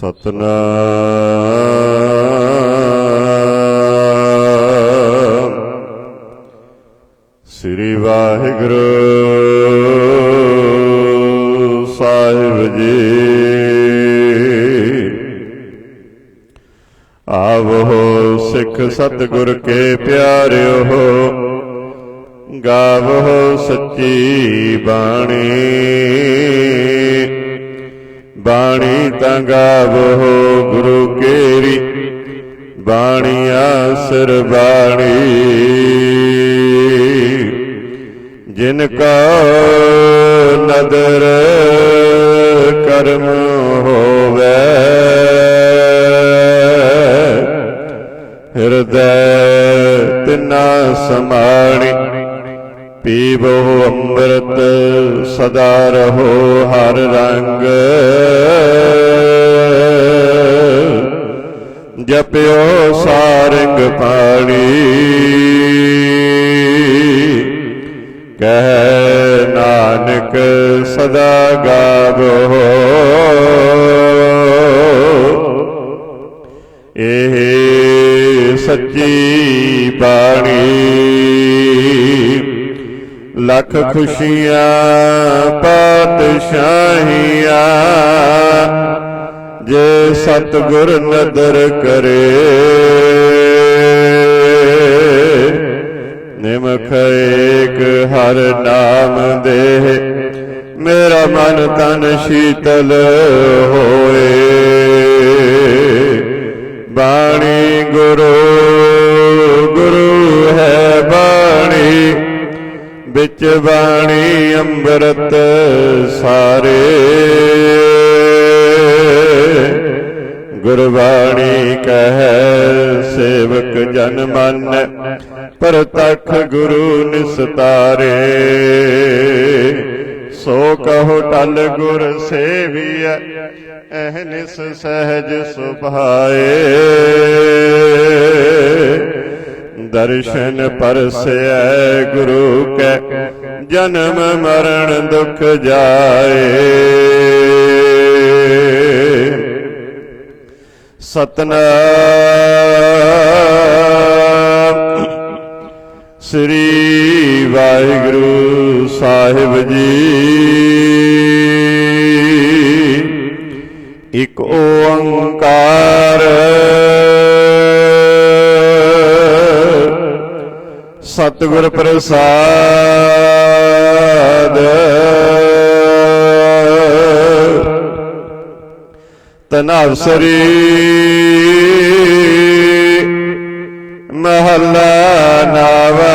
ਸਤਨਾਮ। ਬਾਣੀ ਆਸਰ ਬਾਣੀ। ਜਿਨ ਕਾ ਨਦਰ ਕਰਮ ਹੋਵੇ, ਹਿਰਦੈ ਤਿਨਾ ਸਮਾਣੀ। ਪੀਵੋ ਅੰਮ੍ਰਿਤ, ਸਦਾ ਰਹੋ ਹਰ ਰੰਗ। ਜਪਿਓ ਸਾਰੰਗ ਪਾਣੀ। ਕਹਿ ਨਾਨਕ ਸਦਾ ਗਾਵੋ। ਇਹ ਸੱਚੀ ਬਾਣੀ। ਲੱਖ ਖੁਸ਼ੀਆਂ ਪਾਤਸ਼ਾਹੀਆਂ ਜੇ ਸਤਗੁਰ ਨਦਰ ਕਰੇ। ਨਿਮਖ ਏਕ ਹਰ ਨਾਮ ਦੇ। ਮੇਰਾ ਮਨ ਤਨ ਸ਼ੀਤਲ ਹੋਏ। ਬਾਣੀ ਗੁਰੂ ਗੁਰੂ ਹੈ ਬਾਣੀ। ਵਿੱਚ ਬਾਣੀ ਅੰਮ੍ਰਿਤ ਸਾਰੇ। ਗੁਰਬਾਣੀ ਕਹੈ ਸੇਵਕ ਜਨ ਮਨ ਪ੍ਰਤਖ ਗੁਰੂ ਨਿਸਤਾਰੇ। ਸੋ ਕਹੋ ਟਲ ਗੁਰ ਸੇਵੀਐ ਅਹਨਿਸ ਸਹਿਜ ਸੁਭਾਏ। ਦਰਸ਼ਨ ਪਰਸੈ ਗੁਰੂ ਕੈ, ਜਨਮ ਮਰਨ ਦੁਖ ਜਾਏ। ਸਤਨਾਮ। ਸ੍ਰੀ ਵਾਹਿਗੁਰੂ ਸਾਹਿਬ ਜੀ। ਇਕ ਓੰਕਾਰ। ਸਤਿਗੁਰ ਪ੍ਰਸਾਦ। ਤਨਾਵਸਰੀ ਮਹੱਲਾ ਨਾਵਾ।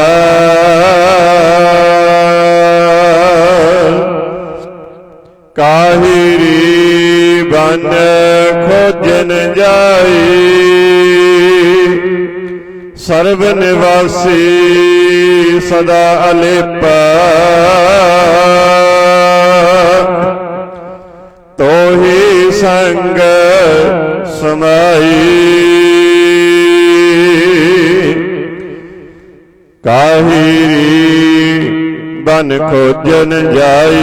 ਕਾਹਿਰੀ ਬਨ ਖੋਜਨ ਜਾਈ। ਸਰਬ ਨਿਵਾਸੀ ਸਦਾ ਅਲੇਪਾ। ਤੋਹੀ ਸੰਗ ਸਮਾਈ। ਕਾਹਿਰੀ ਬਨ ਖੋਜਨ ਜਾਈ।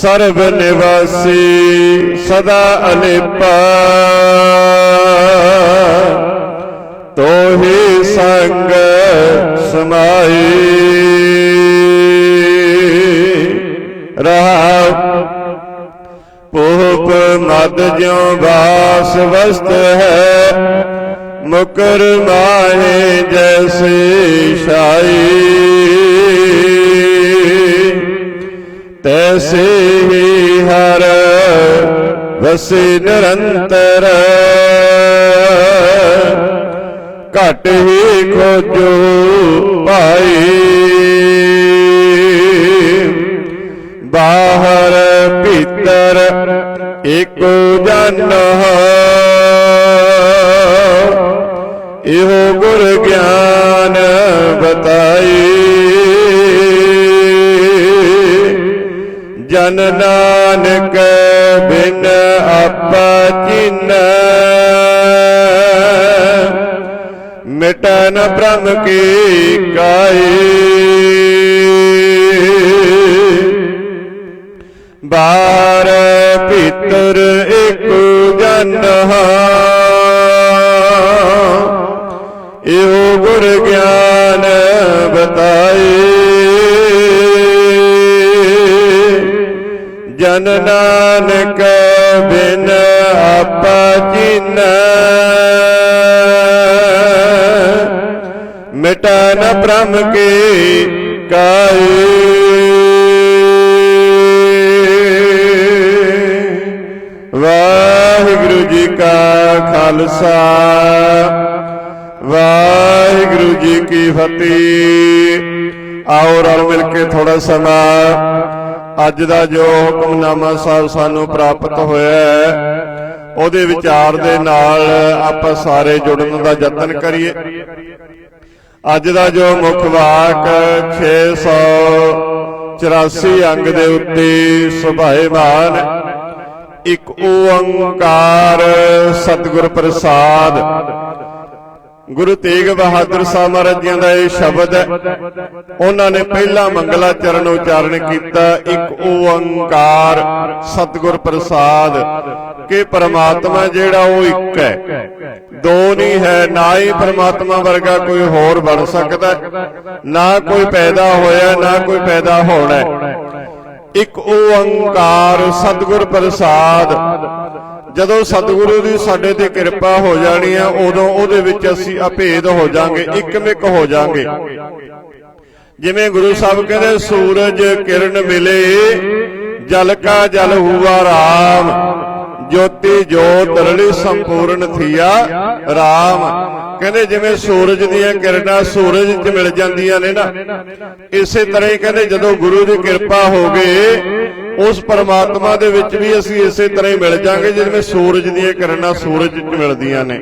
ਸਰਬ ਨਿਵਾਸੀ ਸਦਾ ਅਲੇਪਾ ਤੋਹੀ ਸੰਗ ਸਮਾਈ। ਰਹਾ ਪੋਪ ਮਦ ਜਿਉ ਵਾਸ ਵਸਤ ਹੈ, ਮੁਕਰ ਮਾਹੇ ਜੈਸੇ ਸ਼ਾਈ ਤੈਸੇ ਹੀ ਹਰ ਵਸੇ ਨਿਰੰਤਰ, ਘਟ ਹੀ ਖੋਜੋ ਭਾਈ। ਬਾਹਰ ਭੀਤਰ ਏਕੋ ਜਨ ਇਹੋ ਗੁਰ ਗਿਆਨ ਬਤਾਈ। ਜਨ ਨਾਨਕ ਬਿਨ ਆਪਾ ਚਿਨ ਮਿਟਨ ਬ੍ਰਹਮ ਕੀ ਕਾਈ। ਬਾਰ ਭੀਤਰ ਇੱਕ ਜਨ ਇਹੋ ਗੁਰ ਗਿਆਨ ਬਤਾਏ। ਜਨ ਨਾਨਕ ਬਿਨ ਆਪਾ ਚਿਨ। ਮਿਟਾ ਬ੍ਰਹਮ ਕੇ ਕਾਏ। ਖਾਲਸਾ। ਵਾਹਿਗੁਰੂ ਜੀ ਕੀ ਫਤਿਹ। ਆਓ ਰਲ ਮਿਲ ਕੇ ਥੋੜਾ ਸਮਾਂ। ਅੱਜ ਦਾ ਜੋ ਹੁਕਮਨਾਮਾ ਸਾਹਿਬ ਸਾਨੂੰ ਪ੍ਰਾਪਤ ਹੋਇਆ ਹੈ, ਉਹਦੇ ਵਿਚਾਰ ਦੇ ਨਾਲ ਆਪਾਂ ਸਾਰੇ ਜੁੜਨ ਦਾ ਯਤਨ ਕਰੀਏ। ਅੱਜ ਦਾ ਜੋ ਮੁੱਖ ਵਾਕ 684 ਅੰਗ ਦੇ ਉੱਤੇ ਸੁਭਾਏਮਾਨ ਇੱਕ ਓੰਕਾਰ, ਸਤਿਗੁਰ ਪ੍ਰਸਾਦ। ਗੁਰੂ ਤੇਗ ਬਹਾਦਰ ਸਾਹਿਬ ਮਹਾਰਾਜ ਜੀਆਂ ਦਾ ਇਹ ਸ਼ਬਦ ਹੈ। ਉਹਨਾਂ ਨੇ ਪਹਿਲਾ ਮੰਗਲਾ ਚਰਨ ਉਚਾਰਨ ਕੀਤਾ, ਇੱਕ ਓੰਕਾਰ, ਸਤਿਗੁਰ ਪ੍ਰਸਾਦ। ਕਿ ਪਰਮਾਤਮਾ ਜਿਹੜਾ ਉਹ ਇੱਕ ਹੈ। ਦੋ ਨਹੀਂ ਹੈ, ਨਾ ਹੀ ਪਰਮਾਤਮਾ ਵਰਗਾ ਕੋਈ ਹੋਰ ਬਣ ਸਕਦਾ। ਨਾ ਕੋਈ ਪੈਦਾ ਹੋਇਆ, ਨਾ ਕੋਈ ਪੈਦਾ ਹੋਣਾ ਇੱਕ ਓੰਕਾਰ ਸਤਿਗੁਰ ਪ੍ਰਸਾਦ। ਜਦੋਂ ਸਤਿਗੁਰੂ ਦੀ ਸਾਡੇ ਤੇ ਕਿਰਪਾ ਹੋ ਜਾਣੀ ਆ, ਉਦੋਂ ਉਹਦੇ ਵਿੱਚ ਅਸੀਂ ਅਭੇਦ ਹੋ ਜਾਾਂਗੇ, ਇੱਕਮਿਕ ਹੋ ਜਾਾਂਗੇ। ਜਿਵੇਂ ਗੁਰੂ ਸਾਹਿਬ ਕਹਿੰਦੇ, ਸੂਰਜ ਕਿਰਨ ਮਿਲੇ ਜਲ ਕਾ ਜਲ ਹੂਆ ਰਾਮ। ਜੋਤੀ ਜੋਤ ਰਲੀ ਸੰਪੂਰਨ ਥੀਆ, ਰਾਮ। ਕਹਿੰਦੇ ਜਿਵੇਂ ਸੂਰਜ ਦੀਆਂ ਕਿਰਨਾਂ ਸੂਰਜ 'ਚ ਮਿਲ ਜਾਂਦੀਆਂ ਨੇ ਨਾ, ਇਸੇ ਤਰ੍ਹਾਂ ਹੀ ਕਹਿੰਦੇ ਜਦੋਂ ਗੁਰੂ ਦੀ ਕਿਰਪਾ ਹੋ ਗਏ ਉਸ ਪਰਮਾਤਮਾ ਦੇ ਵਿੱਚ ਵੀ ਅਸੀਂ ਇਸੇ ਤਰ੍ਹਾਂ ਹੀ ਮਿਲ ਜਾਾਂਗੇ ਜਿਵੇਂ ਸੂਰਜ ਦੀਆਂ ਕਿਰਨਾਂ ਸੂਰਜ 'ਚ ਮਿਲਦੀਆਂ ਨੇ।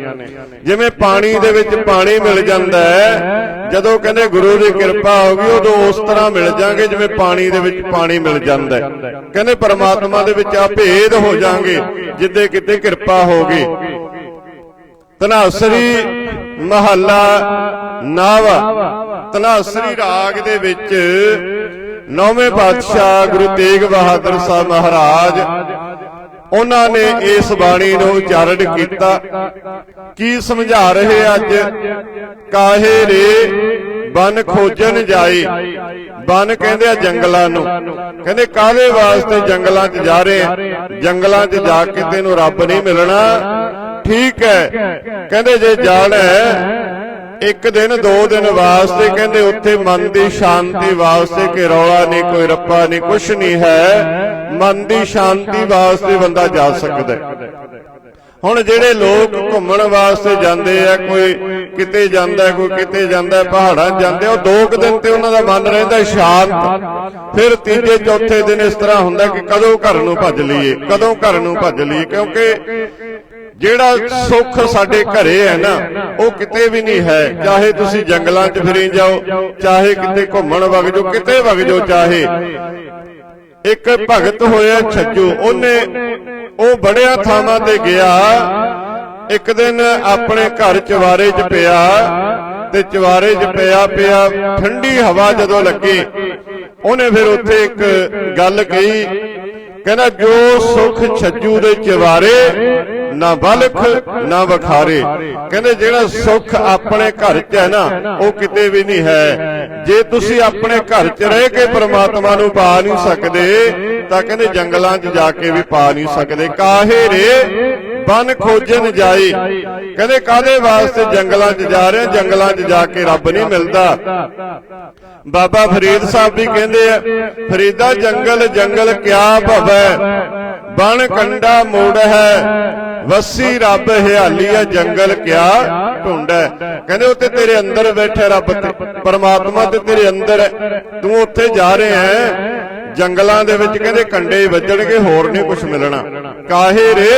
ਜਿਵੇਂ ਪਾਣੀ ਦੇ ਵਿੱਚ ਪਾਣੀ ਮਿਲ ਜਾਂਦਾ ਹੈ, ਜਦੋਂ ਕਹਿੰਦੇ ਗੁਰੂ ਦੀ ਕਿਰਪਾ ਹੋ ਗਈ, ਉਦੋਂ ਉਸ ਤਰ੍ਹਾਂ ਮਿਲ ਜਾਾਂਗੇ ਜਿਵੇਂ ਪਾਣੀ ਦੇ ਵਿੱਚ ਪਾਣੀ ਮਿਲ ਜਾਂਦਾ ਹੈ। ਕਹਿੰਦੇ ਪਰਮਾਤਮਾ ਦੇ ਵਿੱਚ ਆ ਭੇਦ ਹੋ ਜਾਾਂਗੇ, ਜਿੱਦੇ ਕਿਤੇ ਕਿਰਪਾ ਹੋ ਗਈ। ਤਨਾਸਰੀ ਮਹੱਲਾ ਨਾਵਾ ਤਨਾਸਰੀ ਰਾਗ ਦੇ ਵਿੱਚ ਨੌਵੇਂ ਪਾਤਸ਼ਾਹ ਗੁਰੂ ਤੇਗ ਬਹਾਦਰ ਸਾਹਿਬ ਮਹਾਰਾਜ, ਉਹਨਾਂ ਨੇ ਇਸ ਬਾਣੀ ਨੂੰ ਉਚਾਰਨ ਕੀਤਾ। ਕੀ ਸਮਝਾ ਰਹੇ ਅੱਜ? ਕਾਹੇ ਰੇ ਬਨ ਖੋਜਣ ਜਾਏ ਬਨ ਕਹਿੰਦੇ ਆ ਜੰਗਲਾਂ ਨੂੰ। ਕਹਿੰਦੇ ਕਾਹਦੇ ਵਾਸਤੇ ਜੰਗਲਾਂ 'ਚ ਜਾ ਰਹੇ? ਆ ਜੰਗਲਾਂ 'ਚ ਜਾ ਕੇ ਤੈਨੂੰ ਰੱਬ ਨਹੀਂ ਮਿਲਣਾ। ਠੀਕ ਹੈ। ਕਹਿੰਦੇ ਜੇ ਜਾਣਾ ਇੱਕ ਦਿਨ, ਦੋ ਦਿਨ ਵਾਸਤੇ ਕਹਿੰਦੇ ਉੱਥੇ ਮਨ ਦੀ ਸ਼ਾਂਤੀ ਵਾਸਤੇ ਕਿ ਰੌਲਾ ਨਹੀਂ, ਕੋਈ ਰੱਪਾ ਨਹੀਂ, ਕੁਛ ਨਹੀਂ ਹੈ। ਮਨ ਦੀ ਸ਼ਾਂਤੀ ਵਾਸਤੇ ਬੰਦਾ ਜਾ ਸਕਦਾ ਹੁਣ ਜਿਹੜੇ ਲੋਕ ਘੁੰਮਣ ਵਾਸਤੇ ਜਾਂਦੇ ਆ, ਕੋਈ ਕਿਤੇ ਜਾਂਦਾ, ਕੋਈ ਕਿਤੇ ਜਾਂਦਾ, ਪਹਾੜਾਂ ਜਾਂਦੇ ਉਹ ਦੋ ਕੁ ਦਿਨ ਤੇ ਉਹਨਾਂ ਦਾ ਮਨ ਰਹਿੰਦਾ ਸ਼ਾਂਤ। ਫਿਰ ਤੀਜੇ, ਚੌਥੇ ਦਿਨ ਇਸ ਤਰ੍ਹਾਂ ਹੁੰਦਾ ਕਿ ਕਦੋਂ ਘਰ ਨੂੰ ਭੱਜ ਲਈਏ, ਕਦੋਂ ਘਰ ਨੂੰ ਭੱਜ ਲਈਏ, ਕਿਉਂਕਿ ਜਿਹੜਾ ਸੁੱਖ ਸਾਡੇ ਘਰੇ ਹੈ ਨਾ ਉਹ ਕਿਤੇ ਵੀ ਨਹੀਂ ਹੈ। ਚਾਹੇ ਤੁਸੀਂ ਜੰਗਲਾਂ 'ਚ ਫਿਰੀ ਜਾਓ ਚਾਹੇ ਕਿਤੇ ਘੁੰਮਣ ਵਗ ਜਾਓ ਕਿਤੇ ਵਗ ਜਾਓ ਚਾਹੇ। ਇੱਕ ਭਗਤ ਹੋਇਆ ਛੱਜੂ ਉਹਨੇ ਉਹ ਬੜਿਆ ਥਾਵਾਂ ਤੇ ਗਿਆ। ਇੱਕ ਦਿਨ ਆਪਣੇ ਘਰ ਚਵਾਰੇ 'ਚ ਪਿਆ ਤੇ ਚਵਾਰੇ 'ਚ ਪਿਆ ਪਿਆ ਠੰਡੀ ਹਵਾ ਜਦੋਂ ਲੱਗੀ ਉਹਨੇ ਫਿਰ ਉੱਥੇ ਇੱਕ ਗੱਲ ਕਹੀ ਕਹਿੰਦਾ ਜੋ ਸੁਖ ਛੱਜੂ ਦੇ ਚਵਾਰੇ ਨਾ ਬਲਖ, ਨਾ ਵਖਾਰੇ। ਕਹਿੰਦੇ ਜਿਹੜਾ ਸੁਖ ਆਪਣੇ ਘਰ 'ਚ ਹੈ ਨਾ, ਉਹ ਕਿਤੇ ਵੀ ਨਹੀਂ ਹੈ। ਜੇ ਤੁਸੀਂ ਆਪਣੇ ਘਰ 'ਚ ਰਹਿ ਕੇ ਪ੍ਰਮਾਤਮਾ ਨੂੰ ਪਾ ਨਹੀਂ ਸਕਦੇ ਤਾਂ ਕਹਿੰਦੇ ਜੰਗਲਾਂ 'ਚ ਜਾ ਕੇ ਵੀ ਪਾ ਨਹੀਂ ਸਕਦੇ। ਕਾਹੇ ਰੇ? ਬਨ ਖੋਜਣ ਜਾਈ। ਕਹਿੰਦੇ ਕਾਦੇ ਵਾਸਤੇ ਜੰਗਲਾਂ 'ਚ ਜਾ ਰਹੇ? ਜੰਗਲਾਂ 'ਚ ਜਾ ਕੇ ਰੱਬ ਨਹੀਂ ਮਿਲਦਾ। ਬਾਬਾ ਫਰੀਦ ਸਾਹਿਬ ਵੀ ਕਹਿੰਦੇ ਆ, ਫਰੀਦਾ ਜੰਗਲ ਜੰਗਲ ਕਿਆ ਭਵੈ? ਬਣ ਕੰਡਾ ਮੋੜ ਹੈ। ਵਸੀ ਰੱਬ ਹਿਆਲੀਆ ਜੰਗਲ ਕਿਆ ਢੁੰਡ ਹੈ। ਕਹਿੰਦੇ ਉੱਤੇ ਤੇਰੇ ਅੰਦਰ ਬੈਠਾ ਰੱਬ ਤੇ, ਪਰਮਾਤਮਾ ਤੇ ਤੇਰੇ ਅੰਦਰ ਹੈ। ਤੂੰ ਉੱਥੇ ਜਾ ਰਿਹਾ ਹੈ। ਜੰਗਲਾਂ ਦੇ ਵਿੱਚ ਕਹਿੰਦੇ ਕੰਡੇ ਵੱਜਣਗੇ, ਹੋਰ ਨਹੀਂ ਕੁਝ ਮਿਲਣਾ। ਕਾਹੇ ਰੇ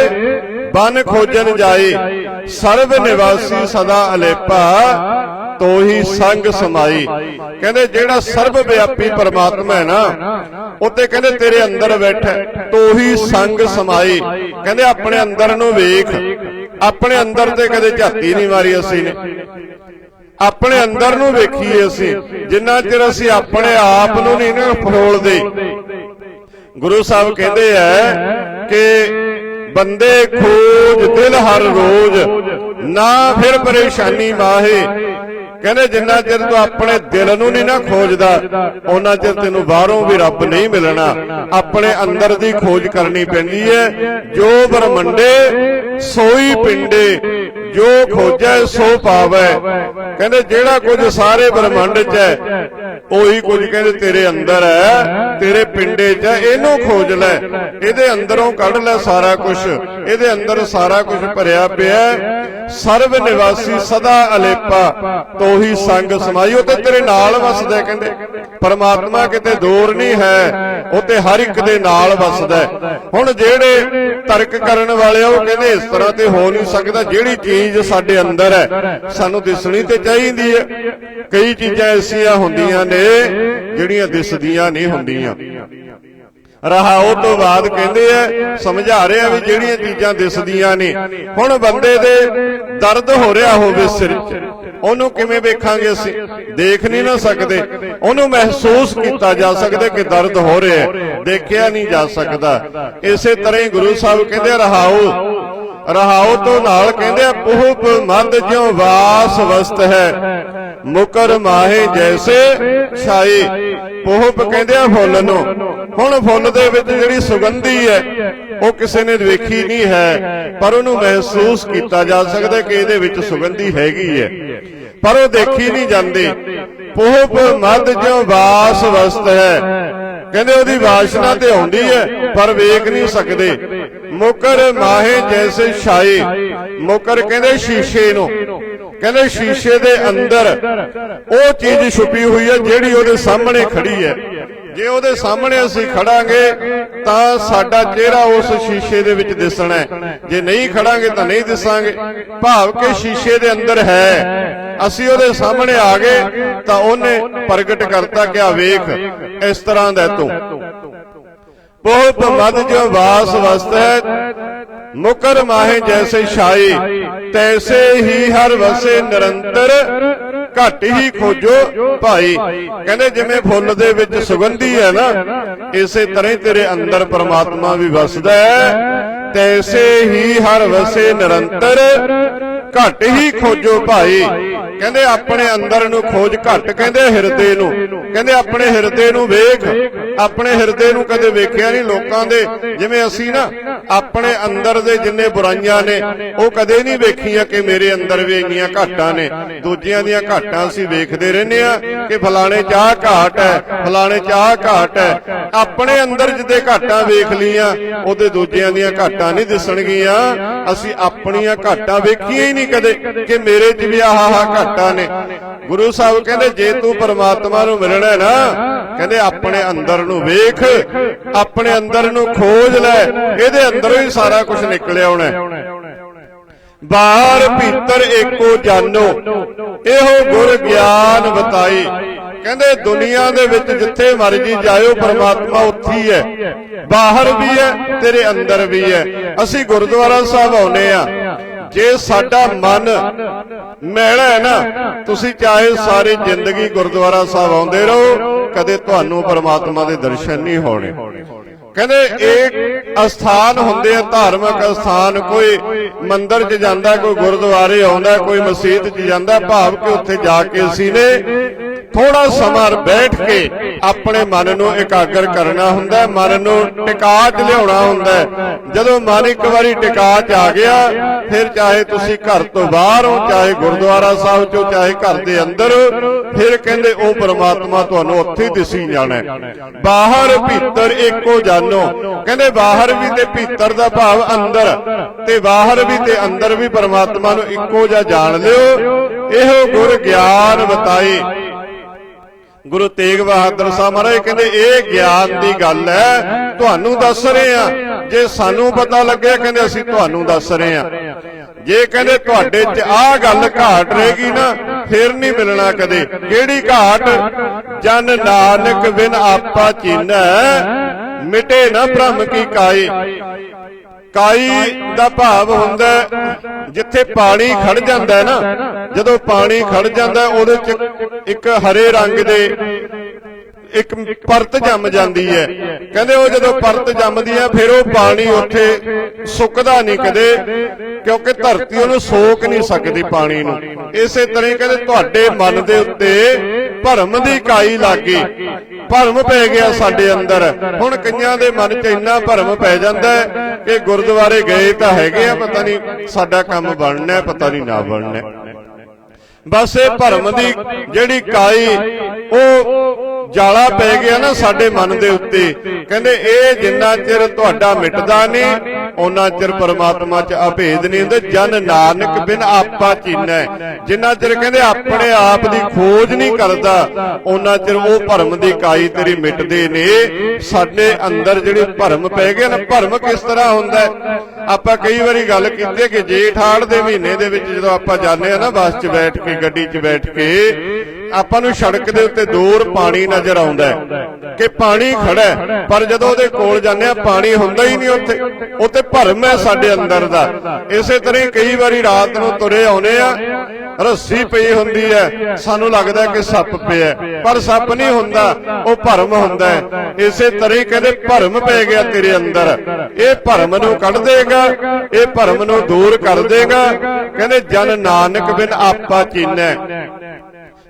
ਬਨ ਖੋਜਣ ਜਾਏ ਸਰਬ ਨਿਵਾਸੀ ਸਦਾ ਅਲੇਪਾ, ਤੋਹੀ ਸੰਗ ਸਮਾਈ। ਕਹਿੰਦੇ ਜਿਹੜਾ ਸਰਬ ਵਿਆਪੀ ਪਰਮਾਤਮਾ ਹੈ ਨਾ, ਉੱਤੇ ਕਹਿੰਦੇ ਤੇਰੇ ਅੰਦਰ ਬੈਠਾ, ਤੋਹੀ ਸੰਗ ਸਮਾਈ। ਕਹਿੰਦੇ ਆਪਣੇ ਅੰਦਰ ਨੂੰ ਵੇਖ। ਆਪਣੇ ਅੰਦਰ ਤੇ ਕਦੇ ਝਾਤੀ ਨਹੀਂ ਮਾਰੀ ਅਸੀਂ ਨੇ। ਆਪਣੇ ਅੰਦਰ ਨੂੰ ਵੇਖੀਏ ਅਸੀਂ। ਜਿੰਨਾ ਚਿਰ ਅਸੀਂ ਆਪਣੇ ਆਪ ਨੂੰ ਨਹੀਂ ਨਾ ਫਰੋਲਦੇ ਗੁਰੂ ਸਾਹਿਬ ਕਹਿੰਦੇ ਆ ਕਿ ਬੰਦੇ ਖੋਜ ਦਿਲ ਹਰ ਰੋਜ਼। ਨਾ ਫਿਰ ਪਰੇਸ਼ਾਨੀ ਮਾਹੇ। ਕਹਿੰਦੇ ਜਿੰਨਾ ਚਿਰ ਤੂੰ ਆਪਣੇ ਦਿਲ ਨੂੰ ਨਹੀਂ ਨਾ ਖੋਜਦਾ ਉਹਨਾਂ ਚਿਰ ਤੈਨੂੰ ਬਾਹਰੋਂ ਵੀ ਰੱਬ ਨਹੀਂ ਮਿਲਣਾ। ਆਪਣੇ ਅੰਦਰ ਦੀ ਖੋਜ ਕਰਨੀ ਪੈਂਦੀ ਹੈ। ਜੋ ਬਰਮੰਡੇ ਸੋਈ ਪਿੰਡੇ ਜੋ ਖੋਜੈ ਸੋ ਪਾਵੈ। ਕਹਿੰਦੇ ਜਿਹੜਾ ਕੁਝ ਸਾਰੇ ਬ੍ਰਹਮੰਡ 'ਚ ਹੈ, ਉਹੀ ਕੁਝ ਕਹਿੰਦੇ ਤੇਰੇ ਅੰਦਰ ਹੈ, ਤੇਰੇ ਪਿੰਡੇ 'ਚ ਇਹਨੂੰ ਖੋਜ ਲੈ। ਇਹਦੇ ਅੰਦਰੋਂ ਕੱਢ ਲੈ ਸਾਰਾ ਕੁਝ ਇਹਦੇ ਅੰਦਰ ਸਾਰਾ ਕੁਝ ਭਰਿਆ ਪਿਆ ਸਰਵ ਨਿਵਾਸੀ ਸਦਾ ਅਲੇਪਾ, ਤੋਹੀ ਸੰਗ ਸਮਾਈ। ਉਹ ਤੇ ਤੇਰੇ ਨਾਲ ਵਸਦਾ ਕਹਿੰਦੇ। ਪਰਮਾਤਮਾ ਕਿਤੇ ਦੂਰ ਨਹੀਂ ਹੈ, ਉਹ ਤੇ ਹਰ ਇੱਕ ਦੇ ਨਾਲ ਵਸਦਾ ਹੁਣ ਜਿਹੜੇ ਤਰਕ ਕਰਨ ਵਾਲੇ ਆ ਉਹ ਕਹਿੰਦੇ ਇਸ ਤਰ੍ਹਾਂ ਤੇ ਹੋ ਨਹੀਂ ਸਕਦਾ। ਜਿਹੜੀ ਚੀਜ਼ ਸਾਡੇ ਅੰਦਰ ਹੈ, ਸਾਨੂੰ ਦਿਸਣੀ ਤੇ ਚਾਹੀਦੀ ਹੈ। ਕਈ ਚੀਜ਼ਾਂ ਐਸੀਆਂ ਹੁੰਦੀਆਂ ਨੇ ਜਿਹੜੀਆਂ ਦਿਸਦੀਆਂ ਨਹੀਂ ਹੁੰਦੀਆਂ। ਰਹਾ ਤੋਂ ਬਾਅਦ ਕਹਿੰਦੇ ਆ, ਸਮਝਾ ਰਿਹਾ ਵੀ ਜਿਹੜੀਆਂ ਚੀਜ਼ਾਂ ਦਿਸਦੀਆਂ ਨੇ। ਹੁਣ ਬੰਦੇ ਦੇ ਦਰਦ ਹੋ ਰਿਹਾ ਹੋਵੇ ਸਿਰ 'ਚ। ਉਹਨੂੰ ਕਿਵੇਂ ਵੇਖਾਂਗੇ ਅਸੀਂ? ਦੇਖ ਨਹੀਂ ਨਾ ਸਕਦੇ। ਉਹਨੂੰ ਮਹਿਸੂਸ ਕੀਤਾ ਜਾ ਸਕਦਾ ਕਿ ਦਰਦ ਹੋ ਰਿਹਾ ਹੈ। ਦੇਖਿਆ ਨਹੀਂ ਜਾ ਸਕਦਾ। ਇਸੇ ਤਰ੍ਹਾਂ ਹੀ ਗੁਰੂ ਸਾਹਿਬ ਕਹਿੰਦੇ ਰਹਾਓ ਰਹਾਓ ਤੋਂ ਨਾਲ ਕਹਿੰਦੇ ਆ, ਪੁਹਪ ਮਦ ਜਿਉ ਵਾਸ ਵਸਤ ਹੈ ਮੁਕਰ ਮਾਹੇ ਜੈਸੇ ਛਾਈ। ਪੁਹਪ ਕਹਿੰਦੇ ਆ ਫੁੱਲ ਨੂੰ। ਹੁਣ ਫੁੱਲ ਦੇ ਵਿੱਚ ਜਿਹੜੀ ਸੁਗੰਧੀ ਹੈ, ਉਹ ਕਿਸੇ ਨੇ ਵੇਖੀ ਨਹੀਂ ਹੈ, ਪਰ ਉਹਨੂੰ ਮਹਿਸੂਸ ਕੀਤਾ ਜਾ ਸਕਦਾ ਕਿ ਇਹਦੇ ਵਿੱਚ ਸੁਗੰਧੀ ਹੈਗੀ ਹੈ। ਪਰ ਉਹ ਦੇਖੀ ਨਹੀਂ ਜਾਂਦੀ। ਪੋਹਪ ਮਦ ਜਿਉ ਵਾਸ ਵਸਤ ਹੈ। ਕਹਿੰਦੇ ਉਹਦੀ ਵਾਸ਼ਨਾ ਤੇ ਆਉਂਦੀ ਹੈ, ਪਰ ਵੇਖ ਨਹੀਂ ਸਕਦੇ। ਮੁਕਰ ਮਾਹੇ ਜੈਸੇ ਛਾਏ ਮੁਕਰ ਕਹਿੰਦੇ ਸ਼ੀਸ਼ੇ ਨੂੰ। ਕਹਿੰਦੇ ਸ਼ੀਸ਼ੇ ਦੇ ਅੰਦਰ ਉਹ ਚੀਜ਼ ਛੁਪੀ ਹੋਈ ਹੈ ਜਿਹੜੀ ਉਹਦੇ ਸਾਹਮਣੇ ਖੜੀ ਹੈ। ਜੇ ਉਹਦੇ ਸਾਹਮਣੇ ਅਸੀਂ ਖੜਾਂਗੇ ਤਾਂ ਸਾਡਾ ਚਿਹਰਾ ਉਸ ਸ਼ੀਸ਼ੇ ਦੇ ਵਿੱਚ ਦਿਸਣਾ ਹੈ। ਜੇ ਨਹੀਂ ਖੜਾਂਗੇ ਤਾਂ ਨਹੀਂ ਦਿਸਾਂਗੇ। ਭਾਵ ਕਿ ਸ਼ੀਸ਼ੇ ਦੇ ਅੰਦਰ ਹੈ। ਅਸੀਂ ਉਹਦੇ ਸਾਹਮਣੇ ਆ ਗਏ ਤਾਂ ਉਹਨੇ ਪ੍ਰਗਟ ਕਰਤਾ ਕਿ ਆ ਵੇਖ, ਇਸ ਤਰ੍ਹਾਂ ਦਾ ਤੂੰ। ਬਹੁਤ ਮਦ ਜੋ ਵਾਸ ਵਸਤ ਹੈ। ਮੁਕਰ ਮਾਹੇ ਜੈਸੇ ਛਾਈ, ਤੈਸੇ ਹੀ ਹਰ ਵਸੇ ਨਿਰੰਤਰ, ਘਟ ਹੀ ਖੋਜੋ ਭਾਈ। ਕਹਿੰਦੇ ਜਿਵੇਂ ਫੁੱਲ ਦੇ ਵਿੱਚ ਸੁਗੰਧੀ ਹੈ ਨਾ, ਇਸੇ ਤਰ੍ਹਾਂ ਹੀ ਤੇਰੇ ਅੰਦਰ ਪ੍ਰਮਾਤਮਾ ਵੀ ਵਸਦਾ ਹੈ। ਤੈਸੇ ਹੀ ਹਰ ਵਸੇ ਨਿਰੰਤਰ ਘਟ ਹੀ ਖੋਜੋ ਭਾਈ। ਕਹਿੰਦੇ ਆਪਣੇ ਅੰਦਰ ਨੂੰ ਖੋਜ ਘਟ, ਕਹਿੰਦੇ ਹਿਰਦੇ ਨੂੰ। ਕਹਿੰਦੇ ਆਪਣੇ ਹਿਰਦੇ ਨੂੰ ਵੇਖ। ਆਪਣੇ ਹਿਰਦੇ ਨੂੰ ਕਦੇ ਵੇਖਿਆ ਨਹੀਂ ਲੋਕਾਂ ਦੇ। ਜਿਵੇਂ ਅਸੀਂ ਨਾ, ਆਪਣੇ ਅੰਦਰ ਦੇ ਜਿੰਨੇ ਬੁਰਾਈਆਂ ਨੇ, ਉਹ ਕਦੇ ਨਹੀਂ ਵੇਖੀਆਂ ਕਿ ਮੇਰੇ ਅੰਦਰ ਵੀ ਇੰਨੀਆਂ ਘਾਟਾਂ ਨੇ। ਦੂਜਿਆਂ ਦੀਆਂ ਘਾਟਾਂ ਅਸੀਂ ਵੇਖਦੇ ਰਹਿੰਦੇ ਆ ਕਿ ਫਲਾਣੇ ਚਾਹ ਘਾਟ ਹੈ, ਫਲਾਣੇ ਚਾਹ ਘਾਟ ਹੈ। ਆਪਣੇ ਅੰਦਰ ਜਿੱਦੇ ਘਾਟਾਂ ਵੇਖ ਲੀਆਂ ਉਹਦੇ ਦੂਜਿਆਂ ਦੀਆਂ ਘਾਟਾਂ ਨਹੀਂ ਦਿਸਣਗੀਆਂ। ਅਸੀਂ ਆਪਣੀਆਂ ਘਾਟਾਂ ਵੇਖੀਆਂ ਹੀ ਨਹੀਂ ਕਦੇ ਕਿ ਮੇਰੇ 'ਚ ਵੀ ਆਹਾ ਘਾਟਾ ਨੇ। ਗੁਰੂ ਸਾਹਿਬ ਕਹਿੰਦੇ, ਜੇ ਤੂੰ ਪਰਮਾਤਮਾ ਨੂੰ ਮਿਲਣਾ ਨਾ, ਕਹਿੰਦੇ ਆਪਣੇ ਅੰਦਰ ਨੂੰ ਵੇਖ, ਆਪਣੇ ਅੰਦਰ ਨੂੰ ਖੋਜ ਲੈ, ਇਹਦੇ ਅੰਦਰੋਂ ਹੀ ਸਾਰਾ ਕੁਝ ਨਿਕਲ ਆਉਣਾ ਬਾਹਰ ਭੀਤਰ ਏਕੋ ਜਾਨੋ, ਇਹੋ ਗੁਰ ਗਿਆਨ ਬਤਾਈ ਕਹਿੰਦੇ, ਦੁਨੀਆ ਦੇ ਵਿੱਚ ਜਿੱਥੇ ਮਰਜ਼ੀ ਜਾਇਓ, ਪਰਮਾਤਮਾ ਉੱਥੇ ਹੀ ਹੈ। ਬਾਹਰ ਵੀ ਹੈ, ਤੇਰੇ ਅੰਦਰ ਵੀ ਹੈ। ਅਸੀਂ ਗੁਰਦੁਆਰਾ ਸਾਹਿਬ ਆਉਨੇ ਆ ਜੇ ਸਾਡਾ ਮਨ ਮੈਲਾ ਹੈ ਨਾ, ਤੁਸੀਂ ਚਾਹੇ ਸਾਰੀ ਜ਼ਿੰਦਗੀ ਗੁਰਦੁਆਰਾ ਸਾਹਿਬ ਆਉਂਦੇ ਰਹੋ, ਕਦੇ ਤੁਹਾਨੂੰ ਪਰਮਾਤਮਾ ਦੇ ਦਰਸ਼ਨ ਨਹੀਂ ਹੋਣੇ। ਕਹਿੰਦੇ ਇੱਕ ਅਸਥਾਨ ਹੁੰਦੇ ਆ, ਧਾਰਮਿਕ ਅਸਥਾਨ, ਕੋਈ ਮੰਦਿਰ 'ਚ ਜਾਂਦਾ, ਕੋਈ ਗੁਰਦੁਆਰੇ ਆਉਂਦਾ, ਕੋਈ ਮਸਜਿਦ 'ਚ ਜਾਂਦਾ, ਭਾਵ ਕਿ ਉੱਥੇ ਜਾ ਕੇ ਅਸੀਂ ਨੇ ਥੋੜਾ ਸਮਾਂ ਬੈਠ ਕੇ ਆਪਣੇ ਮਨ ਨੂੰ ਇਕਾਗਰ ਕਰਨਾ ਹੁੰਦਾ ਮਨ ਨੂੰ ਟਿਕਾ 'ਚ ਲਿਆਉਣਾ ਹੁੰਦਾ ਜਦੋਂ ਮਨ ਇੱਕ ਵਾਰੀ ਟਿਕਾ 'ਚ ਆ ਗਿਆ, ਫਿਰ ਚਾਹੇ ਤੁਸੀਂ ਘਰ ਤੋਂ ਬਾਹਰ ਹੋ, ਚਾਹੇ ਗੁਰਦੁਆਰਾ ਸਾਹਿਬ 'ਚੋਂ, ਚਾਹੇ ਘਰ ਦੇ ਅੰਦਰ ਫਿਰ ਕਹਿੰਦੇ ਉਹ ਪ੍ਰਮਾਤਮਾ ਤੁਹਾਨੂੰ ਉੱਥੇ ਦਿਸੀ ਜਾਣਾ ਬਾਹਰ ਭੀਤਰ ਇੱਕੋ ਜਾਨੋ। ਕਹਿੰਦੇ ਬਾਹਰ ਵੀ ਤੇ ਭੀਤਰ ਦਾ ਭਾਵ ਅੰਦਰ, ਤੇ ਬਾਹਰ ਵੀ ਤੇ ਅੰਦਰ ਵੀ ਪ੍ਰਮਾਤਮਾ ਨੂੰ ਇੱਕੋ ਜਿਹਾ ਜਾਣ ਲਿਓ। ਇਹੋ ਗੁਰ ਗਿਆਨ ਬਤਾਈ ਗੁਰੂ ਤੇਗ ਬਹਾਦਰ ਸਾਹਿਬ ਮਹਾਰਾਜ ਕਹਿੰਦੇ ਇਹ ਗਿਆਨ ਦੀ ਗੱਲ ਹੈ ਤੁਹਾਨੂੰ ਦੱਸ ਰਹੇ ਆ ਜੇ ਸਾਨੂੰ ਪਤਾ ਲੱਗਿਆ ਕਹਿੰਦੇ ਅਸੀਂ ਤੁਹਾਨੂੰ ਦੱਸ ਰਹੇ ਆ ਜੇ ਕਹਿੰਦੇ ਤੁਹਾਡੇ 'ਚ ਆਹ ਗੱਲ ਘਾਟ ਰਹੇਗੀ ਨਾ ਫੇਰ ਨਹੀਂ ਮਿਲਣਾ ਕਦੇ। ਕਿਹੜੀ ਘਾਟ? ਜਨ ਨਾਨਕ ਬਿਨ ਆਪਾ ਚੀਨੈ। ਮਿਟੇ ਨਾ ਭ੍ਰਮ ਕੀ ਕਾਈ। ਕਾਈ ਦਾ ਭਾਵ ਹੁੰਦਾ ਜਿੱਥੇ ਪਾਣੀ ਖੜ ਜਾਂਦਾ ਹੈ ਨਾ ਜਦੋਂ ਪਾਣੀ ਖੜ ਜਾਂਦਾ ਉਹਦੇ ਚ ਇੱਕ ਹਰੇ ਰੰਗ ਦੇ ਇੱਕ ਪਰਤ ਜੰਮ ਜਾਂਦੀ ਹੈ। ਕਹਿੰਦੇ ਉਹ ਜਦੋਂ ਪਰਤ ਜੰਮਦੀ ਹੈ ਫਿਰ ਉਹ ਪਾਣੀ ਉੱਥੇ ਸੁੱਕਦਾ ਨਹੀਂ ਕਦੇ ਕਿਉਂਕਿ ਧਰਤੀ ਉਹਨੂੰ ਸੋਕ ਨਹੀਂ ਸਕਦੀ ਪਾਣੀ ਨੂੰ। ਇਸੇ ਤਰ੍ਹਾਂ ਹੀ ਕਹਿੰਦੇ ਤੁਹਾਡੇ ਮਨ ਦੇ ਉੱਤੇ ਭਰਮ ਦੀ ਕਾਈ ਲੱਗੀ। ਭਰਮ ਪੈ ਗਿਆ ਸਾਡੇ ਅੰਦਰ। ਹੁਣ ਕਈਆਂ ਦੇ ਮਨ 'ਚ ਇੰਨਾ ਭਰਮ ਪੈ ਜਾਂਦਾ ਹੈ ਕਿ ਗੁਰਦੁਆਰੇ ਗਏ ਤਾਂ ਹੈਗੇ ਆ, ਪਤਾ ਨਹੀਂ ਸਾਡਾ ਕੰਮ ਬਣਨਾ ਪਤਾ ਨਹੀਂ ਨਾ ਬਣਨਾ ਬਸ ਇਹ ਭਰਮ ਦੀ ਜਿਹੜੀ ਕਾਈ, ਉਹ ਜਾਲਾ ਪੈ ਗਿਆ ਨਾ ਸਾਡੇ ਮਨ ਦੇ ਉੱਤੇ। ਕਹਿੰਦੇ, ਇਹ ਜਿੰਨਾ ਚਿਰ ਤੁਹਾਡਾ ਮਿਟਦਾ ਨਹੀਂ ਉਹਨਾਂ ਚਿਰ ਪਰਮਾਤਮਾ ਚ ਅਭੇਦ ਨਹੀਂ ਹੁੰਦਾ। ਜਨ ਨਾਨਕ ਬਿਨ ਆਪਾ ਚੀਨੈ। ਜਿੰਨਾ ਚਿਰ ਕਹਿੰਦੇ, ਆਪਣੇ ਆਪ ਦੀ ਖੋਜ ਨਹੀਂ ਕਰਦਾ ਉਹਨਾਂ ਚਿਰ ਉਹ ਭਰਮ ਦੀ ਕਾਈ ਤੇਰੀ ਮਿਟਦੇ ਨੇ। ਸਾਡੇ ਅੰਦਰ ਜਿਹੜੇ ਭਰਮ ਪੈ ਗਿਆ ਨਾ, ਭਰਮ ਕਿਸ ਤਰ੍ਹਾਂ ਹੁੰਦਾ? ਆਪਾਂ ਕਈ ਵਾਰੀ ਗੱਲ ਕੀਤੀ ਕਿ ਜੇਠ ਹਾੜ ਦੇ ਮਹੀਨੇ ਦੇ ਵਿੱਚ ਜਦੋਂ ਆਪਾਂ ਜਾਂਦੇ ਆ ਨਾ ਬੱਸ 'ਚ ਬੈਠ ਕੇ, ਗੱਡੀ 'ਚ ਬੈਠ ਕੇ ਆਪਾਂ ਨੂੰ ਸੜਕ ਦੇ ਉੱਤੇ ਦੂਰ ਪਾਣੀ ਨਜ਼ਰ ਆਉਂਦਾ ਹੈ ਕਿ ਪਾਣੀ ਖੜਾ ਹੈ। ਪਰ ਜਦੋਂ ਉਹਦੇ ਕੋਲ ਜਾਂਦੇ ਆ ਪਾਣੀ ਹੁੰਦਾ ਹੀ ਨਹੀਂ ਉੱਥੇ। ਉੱਥੇ ਭਰਮ ਹੈ ਸਾਡੇ ਅੰਦਰ ਦਾ। ਇਸੇ ਤਰ੍ਹਾਂ ਹੀ ਕਈ ਵਾਰੀ ਰਾਤ ਨੂੰ ਤੁਰੇ ਆਉਨੇ ਆ ਰੱਸੀ ਪਈ ਹੁੰਦੀ ਹੈ। ਸਾਨੂੰ ਲੱਗਦਾ ਕਿ ਸੱਪ ਪਿਆ ਪਰ ਸੱਪ ਨਹੀਂ ਹੁੰਦਾ, ਉਹ ਭਰਮ ਹੁੰਦਾ ਹੈ। ਇਸੇ ਤਰ੍ਹਾਂ ਹੀ ਕਹਿੰਦੇ ਭਰਮ ਪੈ ਗਿਆ ਤੇਰੇ ਅੰਦਰ। ਇਹ ਭਰਮ ਨੂੰ ਕੱਢ ਦੇਗਾ, ਇਹ ਭਰਮ ਨੂੰ ਦੂਰ ਕਰ ਦੇਗਾ। ਕਹਿੰਦੇ ਜਨ ਨਾਨਕ ਬਿਨ ਆਪਾ ਚੀਨੈ।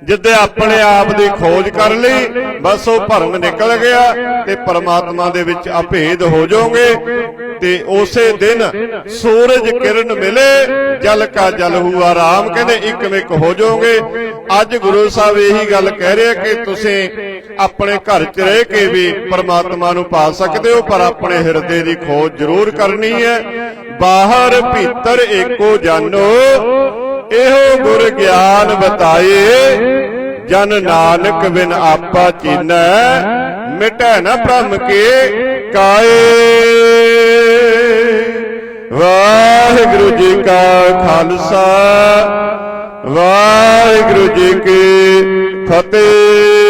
ਜਿੱਦੇ ਆਪਣੇ ਆਪ ਦੀ ਖੋਜ ਕਰ ਲਈ, ਬਸ ਉਹ ਭਰਮ ਨਿਕਲ ਗਿਆ ਤੇ ਪਰਮਾਤਮਾ ਦੇ ਵਿੱਚ ਅਭੇਦ ਹੋ ਜਾਓਗੇ। ਤੇ ਉਸੇ ਦਿਨ ਸੂਰਜ ਕਿਰਨ ਮਿਲੇ, ਜਲ ਕਾ ਜਲ ਹੂ ਆਰਾਮ ਕਹਿੰਦੇ ਇੱਕ ਮਿਕ ਹੋ ਜਾਓਗੇ। ਅੱਜ ਗੁਰੂ ਸਾਹਿਬ ਇਹੀ ਗੱਲ ਕਹਿ ਰਿਹਾ ਕਿ ਤੁਸੀਂ ਆਪਣੇ ਘਰ 'ਚ ਰਹਿ ਕੇ ਵੀ ਪਰਮਾਤਮਾ ਨੂੰ ਪਾ ਸਕਦੇ ਹੋ, ਪਰ ਆਪਣੇ ਹਿਰਦੇ ਦੀ ਖੋਜ ਜ਼ਰੂਰ ਕਰਨੀ ਹੈ। ਬਾਹਰ ਭੀਤਰ ਏਕੋ ਜਾਨੋ ਇਹੋ ਗੁਰ ਗਿਆਨ ਬਤਾਏ। ਜਨ ਨਾਨਕ ਬਿਨ ਆਪਾ ਚੀਨੈ ਮਿਟੈ ਨ ਭ੍ਰਮ ਕੇ ਕਾਏ। ਵਾਹਿਗੁਰੂ ਜੀ ਕਾ ਖਾਲਸਾ। ਵਾਹਿਗੁਰੂ ਜੀ ਕੀ ਫਤਿਹ।